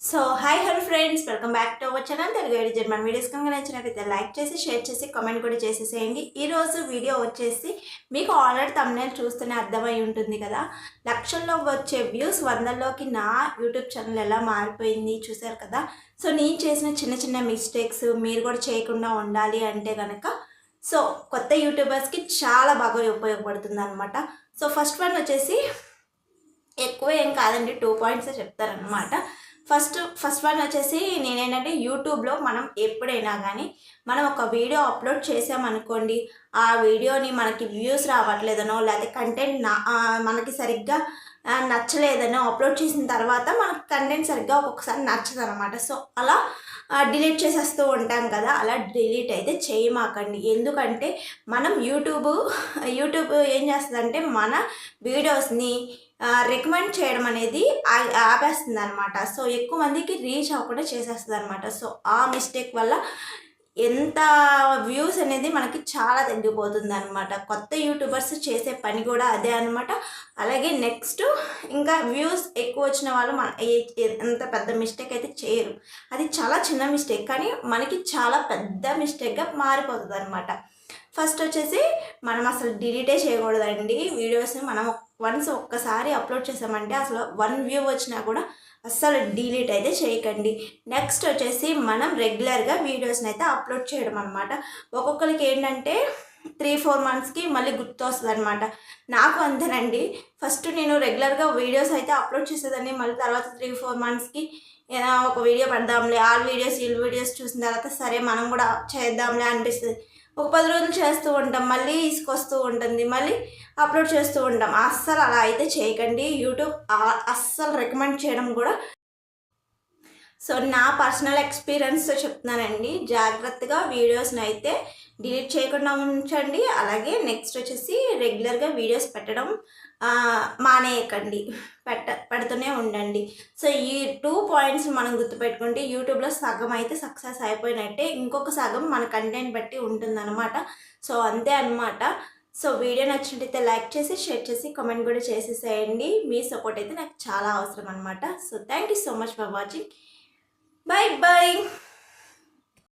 So hi hello friends welcome back to our channel Telugu edition మన videos కనుక నచ్చినట్లయితే like చేసి share చేసి కామెంట్ కూడా చేసేసేయండి. ఈరోజు వీడియో వచ్చేసి మీకు ఆల్రెడీ తమ్నేల్ చూస్తేనే అర్థమై ఉంటుంది కదా. లక్షల్లో వచ్చే వ్యూస్ వందల్లోకి నా యూట్యూబ్ ఛానల్ ఎలా మారిపోయింది చూసారు కదా. సో నేను చేసిన చిన్న చిన్న మిస్టేక్స్ మీరు కూడా చేయకుండా ఉండాలి అంటే కనుక సో కొత్త యూట్యూబర్స్కి చాలా బాగా ఉపయోగపడుతుంది అనమాట సో ఫస్ట్ వన్ వచ్చేసి ఎక్కువ ఏం కాదండి టూ పాయింట్స్ చెప్తారనమాట ఫస్ట్ ఫస్ట్ వన్ వచ్చేసి నేనేంటంటే యూట్యూబ్లో మనం ఎప్పుడైనా కానీ మనం ఒక వీడియో అప్లోడ్ చేసామనుకోండి ఆ వీడియోని మనకి వ్యూస్ రావట్లేదనో లేకపోతే కంటెంట్ నా మనకి సరిగ్గా నచ్చలేదనో అప్లోడ్ చేసిన తర్వాత మనకు కంటెంట్ సరిగ్గా ఒక్కొక్కసారి నచ్చదు అనమాట సో అలా డిలీట్ చేసేస్తూ ఉంటాం కదా అలా డిలీట్ అయితే చేయమాకండి. ఎందుకంటే మనం యూట్యూబ్ యూట్యూబ్ ఏం చేస్తుందంటే మన వీడియోస్ని రికమెండ్ చేయడం అనేది ఆపేస్తుంది అనమాట సో ఎక్కువ మందికి రీచ్ అవ్వకుండా చేసేస్తుంది అనమాట సో ఆ మిస్టేక్ వల్ల ఎంత వ్యూస్ అనేది మనకి చాలా తగ్గిపోతుంది అనమాట కొత్త యూట్యూబర్స్ చేసే పని కూడా అదే అనమాట అలాగే నెక్స్ట్ ఇంకా వ్యూస్ ఎక్కువ వచ్చిన వాళ్ళు మన ఏ- ఎంత పెద్ద మిస్టేక్ అయితే చేయరు. అది చాలా చిన్న మిస్టేక్ కానీ మనకి చాలా పెద్ద మిస్టేక్గా మారిపోతుంది అనమాట ఫస్ట్ వచ్చేసి మనం అసలు డిలీటే చేయకూడదండి. వీడియోస్ని మనం వన్స్ ఒక్కసారి అప్లోడ్ చేసామంటే అసలు వన్ వ్యూ వచ్చినా కూడా అస్సలు డిలీట్ అయితే చేయకండి. నెక్స్ట్ వచ్చేసి మనం రెగ్యులర్గా వీడియోస్ని అయితే అప్లోడ్ చేయడం అనమాట ఒక్కొక్కరికి ఏంటంటే త్రీ ఫోర్ మంత్స్కి మళ్ళీ గుర్తొస్తుంది అనమాట నాకు అంతేనండి. ఫస్ట్ నేను రెగ్యులర్గా వీడియోస్ అయితే అప్లోడ్ చేసేదాన్ని. మళ్ళీ తర్వాత త్రీ ఫోర్ మంత్స్కి ఏదైనా ఒక వీడియో పెడదాంలే ఆ వీడియోస్ ఈ వీడియోస్ చూసిన తర్వాత సరే మనం కూడా చేద్దాంలే అనిపిస్తుంది. ఒక పది రోజులు చేస్తూ ఉంటాం. మళ్ళీ తీసుకొస్తూ ఉంటుంది. మళ్ళీ అప్లోడ్ చేస్తూ ఉంటాం. అస్సలు అలా అయితే చేయకండి. యూట్యూబ్ అస్సలు రికమెండ్ చేయడం కూడా సో నా పర్సనల్ ఎక్స్పీరియన్స్తో చెప్తున్నానండి. జాగ్రత్తగా వీడియోస్ని అయితే డిలీట్ చేయకుండా ఉంచండి. అలాగే నెక్స్ట్ వచ్చేసి రెగ్యులర్గా వీడియోస్ పెట్టడం మానేయకండి. పెట్ట పెడుతూనే ఉండండి. సో ఈ టూ పాయింట్స్ మనం గుర్తుపెట్టుకుంటే యూట్యూబ్లో సగం అయితే సక్సెస్ అయిపోయినట్టే ఇంకొక సగం మన కంటెంట్ బట్టి ఉంటుందన్నమాట. సో అంతే అనమాట సో వీడియో నచ్చినట్టయితే లైక్ చేసి షేర్ చేసి కమెంట్ కూడా చేసేసేయండి. మీ సపోర్ట్ అయితే నాకు చాలా అవసరం అనమాట so thank you so much for watching. Bye bye